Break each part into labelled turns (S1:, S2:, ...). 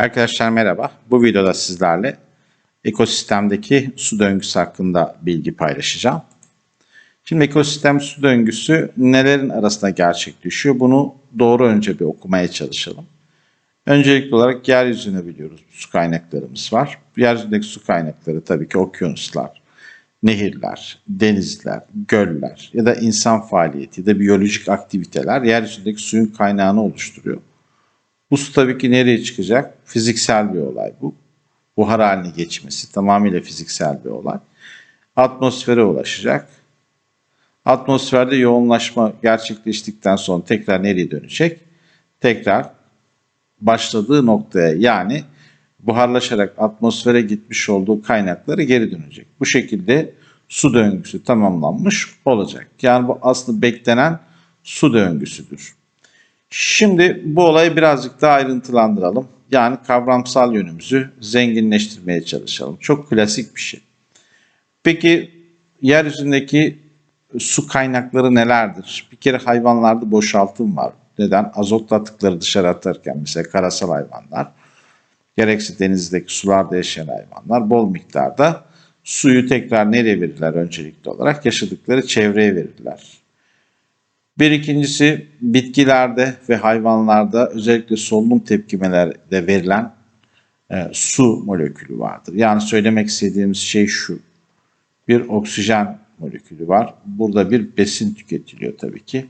S1: Arkadaşlar merhaba. Bu videoda sizlerle ekosistemdeki su döngüsü hakkında bilgi paylaşacağım. Şimdi ekosistem su döngüsü nelerin arasında gerçekleşiyor? Bunu doğru önce bir okumaya çalışalım. Öncelikli olarak yeryüzünü biliyoruz. Su kaynaklarımız var. Yeryüzündeki su kaynakları tabii ki okyanuslar, nehirler, denizler, göller ya da insan faaliyeti ya da biyolojik aktiviteler yeryüzündeki suyun kaynağını oluşturuyor. Bu su tabii ki nereye çıkacak? Fiziksel bir olay bu. Buhar haline geçmesi tamamıyla fiziksel bir olay. Atmosfere ulaşacak. Atmosferde yoğunlaşma gerçekleştikten sonra tekrar nereye dönecek? Tekrar başladığı noktaya yani buharlaşarak atmosfere gitmiş olduğu kaynakları geri dönecek. Bu şekilde su döngüsü tamamlanmış olacak. Yani bu aslında beklenen su döngüsüdür. Şimdi bu olayı birazcık daha ayrıntılandıralım. Yani kavramsal yönümüzü zenginleştirmeye çalışalım. Çok klasik bir şey. Peki yeryüzündeki su kaynakları nelerdir? Bir kere hayvanlarda boşaltım var. Neden? Azot atıkları dışarı atarken mesela karasal hayvanlar, gerekse denizdeki sularda yaşayan hayvanlar bol miktarda suyu tekrar nereye verirler öncelikli olarak? Yaşadıkları çevreye verirler. Bir ikincisi bitkilerde ve hayvanlarda özellikle solunum tepkimelerde verilen e, su molekülü vardır. Yani söylemek istediğimiz şey şu. Bir oksijen molekülü var. Burada bir besin tüketiliyor tabii ki.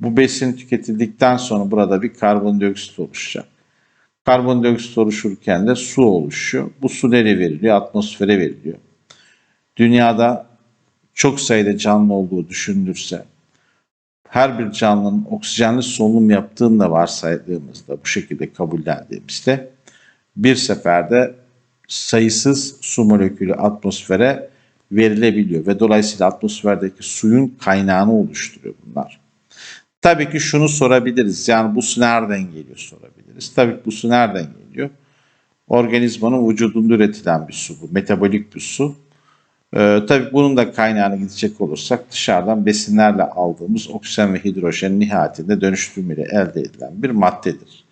S1: Bu besin tüketildikten sonra burada bir karbondioksit oluşacak. Karbondioksit oluşurken de su oluşuyor. Bu su nereye veriliyor? Atmosfere veriliyor. Dünyada çok sayıda canlı olduğu düşünülürse her bir canlının oksijenli solunum yaptığını da varsaydığımızda, bu şekilde kabullendiğimizde bir seferde sayısız su molekülü atmosfere verilebiliyor ve dolayısıyla atmosferdeki suyun kaynağını oluşturuyor bunlar. Tabii ki şunu sorabiliriz. Yani bu su nereden geliyor sorabiliriz. Tabii ki bu su nereden geliyor? Organizmanın vücudunda üretilen bir su bu. Metabolik bir su. Ee, tabii bunun da kaynağına gidecek olursak dışarıdan besinlerle aldığımız oksijen ve hidrojen nihayetinde dönüştürmeyle elde edilen bir maddedir.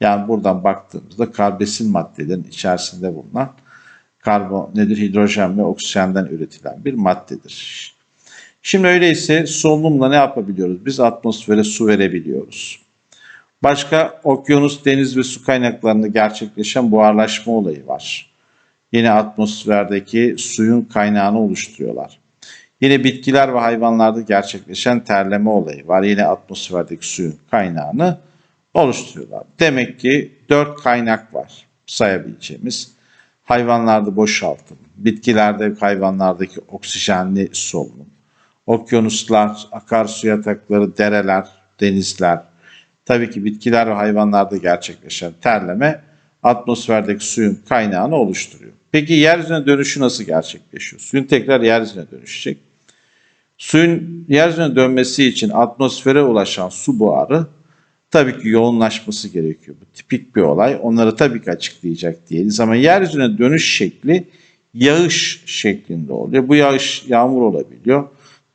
S1: Yani buradan baktığımızda karbesin maddelerin içerisinde bulunan karbon nedir hidrojen ve oksijenden üretilen bir maddedir. Şimdi öyleyse solunumla ne yapabiliyoruz? Biz atmosfere su verebiliyoruz. Başka okyanus, deniz ve su kaynaklarında gerçekleşen buharlaşma olayı var. Yine atmosferdeki suyun kaynağını oluşturuyorlar. Yine bitkiler ve hayvanlarda gerçekleşen terleme olayı var. Yine atmosferdeki suyun kaynağını oluşturuyorlar. Demek ki dört kaynak var sayabileceğimiz. Hayvanlarda boşaltım, bitkilerde hayvanlardaki oksijenli solunum, okyanuslar, akarsu yatakları, dereler, denizler, tabii ki bitkiler ve hayvanlarda gerçekleşen terleme atmosferdeki suyun kaynağını oluşturuyor. Peki yeryüzüne dönüşü nasıl gerçekleşiyor? Suyun tekrar yeryüzüne dönüşecek. Suyun yeryüzüne dönmesi için atmosfere ulaşan su buharı tabii ki yoğunlaşması gerekiyor. Bu tipik bir olay. Onları tabii ki açıklayacak değiliz ama yeryüzüne dönüş şekli yağış şeklinde oluyor. Bu yağış yağmur olabiliyor,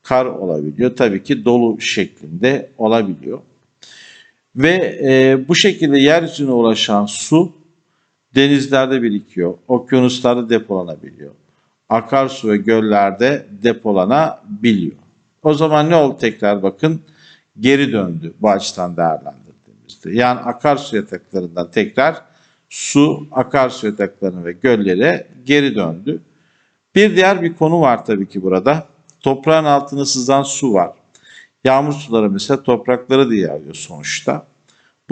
S1: kar olabiliyor. Tabii ki dolu şeklinde olabiliyor. Ve e, bu şekilde yeryüzüne ulaşan su denizlerde birikiyor, okyanuslarda depolanabiliyor. Akarsu ve göllerde depolanabiliyor. O zaman ne oldu tekrar bakın? Geri döndü bu açıdan değerlendirdiğimizde. Yani akarsu yataklarından tekrar su akarsu yataklarına ve göllere geri döndü. Bir diğer bir konu var tabii ki burada. Toprağın altına sızan su var. Yağmur suları mesela toprakları da yağıyor sonuçta.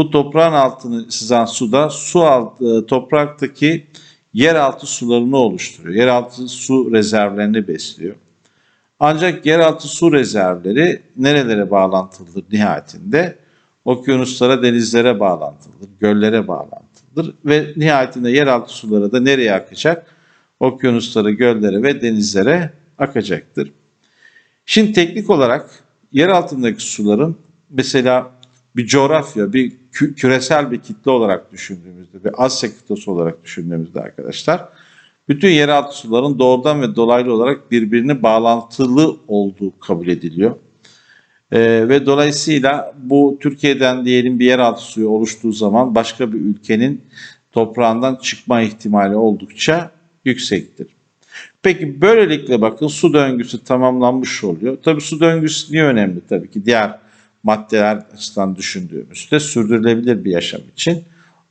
S1: Bu toprağın altını sızan suda su altı, topraktaki yeraltı sularını oluşturuyor. Yeraltı su rezervlerini besliyor. Ancak yeraltı su rezervleri nerelere bağlantılıdır nihayetinde? Okyanuslara, denizlere bağlantılıdır, göllere bağlantılıdır ve nihayetinde yeraltı suları da nereye akacak? Okyanuslara, göllere ve denizlere akacaktır. Şimdi teknik olarak yer altındaki suların mesela bir coğrafya, bir kü- küresel bir kitle olarak düşündüğümüzde, bir Asya kıtası olarak düşündüğümüzde arkadaşlar, bütün yeraltı suların doğrudan ve dolaylı olarak birbirine bağlantılı olduğu kabul ediliyor. Ee, ve dolayısıyla bu Türkiye'den diyelim bir yeraltı suyu oluştuğu zaman başka bir ülkenin toprağından çıkma ihtimali oldukça yüksektir. Peki böylelikle bakın su döngüsü tamamlanmış oluyor. Tabii su döngüsü niye önemli? Tabii ki diğer maddeler açısından düşündüğümüzde sürdürülebilir bir yaşam için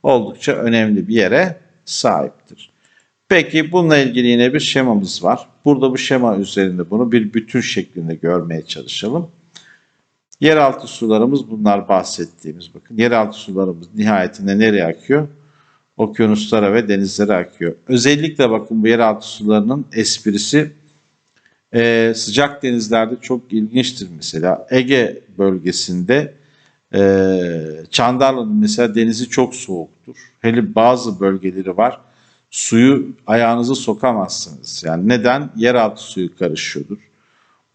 S1: oldukça önemli bir yere sahiptir. Peki bununla ilgili yine bir şemamız var. Burada bu şema üzerinde bunu bir bütün şeklinde görmeye çalışalım. Yeraltı sularımız bunlar bahsettiğimiz bakın. Yeraltı sularımız nihayetinde nereye akıyor? Okyanuslara ve denizlere akıyor. Özellikle bakın bu yeraltı sularının esprisi e, sıcak denizlerde çok ilginçtir mesela. Ege bölgesinde e, Çandarlı'nın mesela denizi çok soğuktur. Hele bazı bölgeleri var. Suyu ayağınızı sokamazsınız. Yani neden? Yeraltı suyu karışıyordur.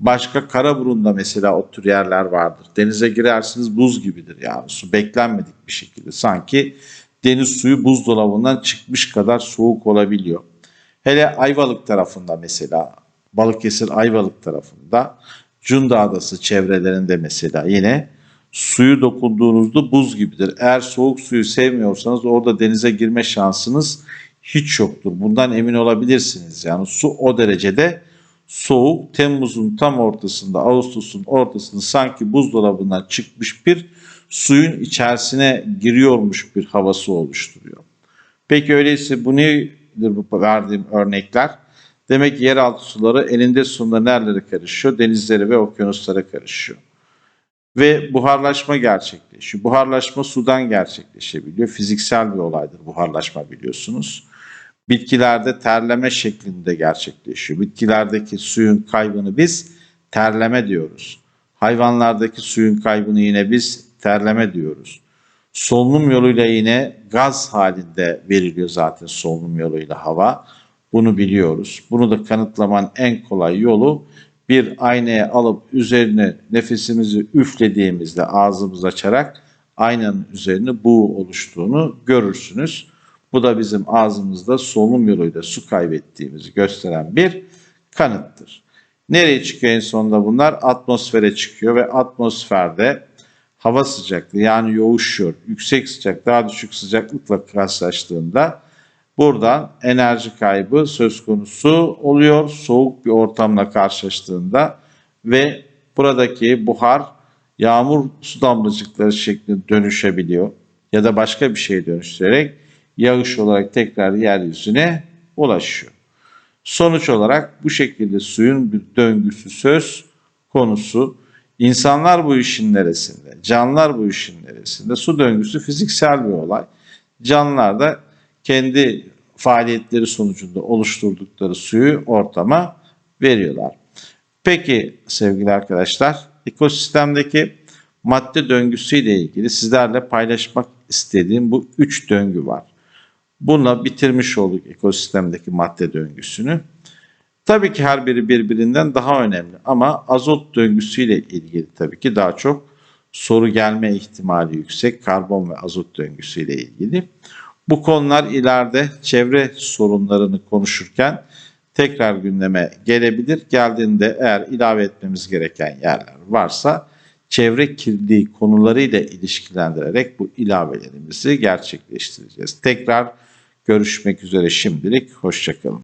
S1: Başka Karaburun'da mesela o tür yerler vardır. Denize girersiniz buz gibidir yani su beklenmedik bir şekilde. Sanki deniz suyu buzdolabından çıkmış kadar soğuk olabiliyor. Hele Ayvalık tarafında mesela Balıkesir Ayvalık tarafında Cunda Adası çevrelerinde mesela yine suyu dokunduğunuzda buz gibidir. Eğer soğuk suyu sevmiyorsanız orada denize girme şansınız hiç yoktur. Bundan emin olabilirsiniz. Yani su o derecede soğuk. Temmuz'un tam ortasında, Ağustos'un ortasında sanki buzdolabından çıkmış bir suyun içerisine giriyormuş bir havası oluşturuyor. Peki öyleyse bu nedir bu verdiğim örnekler? Demek yeraltı suları elinde sonunda nerelere karışıyor? Denizlere ve okyanuslara karışıyor. Ve buharlaşma gerçekleşiyor. Buharlaşma sudan gerçekleşebiliyor. Fiziksel bir olaydır buharlaşma biliyorsunuz. Bitkilerde terleme şeklinde gerçekleşiyor. Bitkilerdeki suyun kaybını biz terleme diyoruz. Hayvanlardaki suyun kaybını yine biz terleme diyoruz. Solunum yoluyla yine gaz halinde veriliyor zaten solunum yoluyla hava. Bunu biliyoruz. Bunu da kanıtlamanın en kolay yolu bir aynaya alıp üzerine nefesimizi üflediğimizde ağzımız açarak aynanın üzerine buğu oluştuğunu görürsünüz. Bu da bizim ağzımızda solunum yoluyla su kaybettiğimizi gösteren bir kanıttır. Nereye çıkıyor en sonunda bunlar? Atmosfere çıkıyor ve atmosferde hava sıcaklığı yani yoğuşuyor. Yüksek sıcak daha düşük sıcaklıkla karşılaştığında buradan enerji kaybı söz konusu oluyor. Soğuk bir ortamla karşılaştığında ve buradaki buhar yağmur su damlacıkları şeklinde dönüşebiliyor ya da başka bir şeye dönüştürerek yağış olarak tekrar yeryüzüne ulaşıyor. Sonuç olarak bu şekilde suyun bir döngüsü söz konusu. İnsanlar bu işin neresinde? Canlılar bu işin neresinde? Su döngüsü fiziksel bir olay. Canlılar da kendi faaliyetleri sonucunda oluşturdukları suyu ortama veriyorlar. Peki sevgili arkadaşlar, ekosistemdeki madde döngüsüyle ilgili sizlerle paylaşmak istediğim bu üç döngü var. Bununla bitirmiş olduk ekosistemdeki madde döngüsünü. Tabii ki her biri birbirinden daha önemli ama azot döngüsüyle ilgili tabii ki daha çok soru gelme ihtimali yüksek karbon ve azot döngüsüyle ilgili. Bu konular ileride çevre sorunlarını konuşurken tekrar gündeme gelebilir. Geldiğinde eğer ilave etmemiz gereken yerler varsa çevre kirliliği konularıyla ilişkilendirerek bu ilavelerimizi gerçekleştireceğiz. Tekrar görüşmek üzere şimdilik. Hoşçakalın.